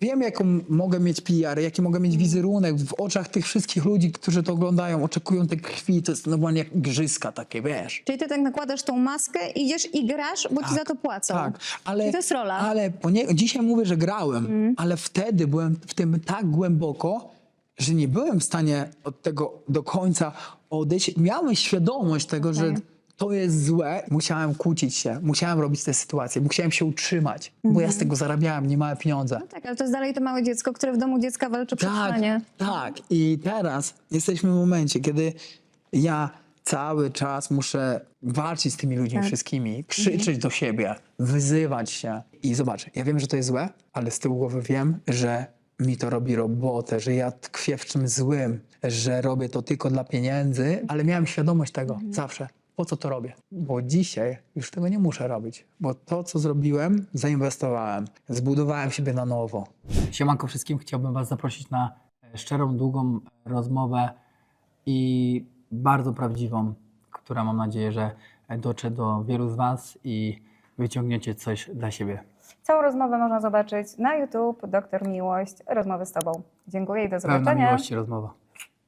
Wiem, jaką mogę mieć PR, jaki mogę mieć wizerunek w oczach tych wszystkich ludzi, którzy to oglądają, oczekują tej krwi. To jest normalnie jak igrzyska takie, wiesz. Czyli ty tak nakładasz tą maskę, idziesz i grasz, bo ci za to płacą. Tak, ale, I to jest rola. Ale dzisiaj mówię, że grałem, ale wtedy byłem w tym tak głęboko, że nie byłem w stanie od tego do końca odejść. Miałem świadomość tego, że Okej. To jest złe. Musiałem kłócić się, musiałem robić te sytuacje, musiałem się utrzymać, bo Mhm. ja z tego zarabiałem niemałe pieniądze. No tak, ale to jest dalej to małe dziecko, które w domu dziecka walczy o Tak, przetrwanie. tak. I teraz jesteśmy w momencie, kiedy ja cały czas muszę walczyć z tymi ludźmi Tak. wszystkimi, krzyczeć do siebie, wyzywać się. I zobacz, ja wiem, że to jest złe, ale z tyłu głowy wiem, że mi to robi robotę, że ja tkwię w czymś złym, że robię to tylko dla pieniędzy, ale miałem świadomość tego zawsze. Po co to robię? Bo dzisiaj już tego nie muszę robić, bo to, co zrobiłem, zainwestowałem, zbudowałem siebie na nowo. Siemanko wszystkim, chciałbym Was zaprosić na e, szczerą, długą rozmowę i bardzo prawdziwą, która mam nadzieję, że dotrze do wielu z Was i wyciągniecie coś dla siebie. Całą rozmowę można zobaczyć na YouTube, Doktor Miłość, rozmowy z Tobą. Dziękuję i do Pełna zobaczenia. miłości rozmowa.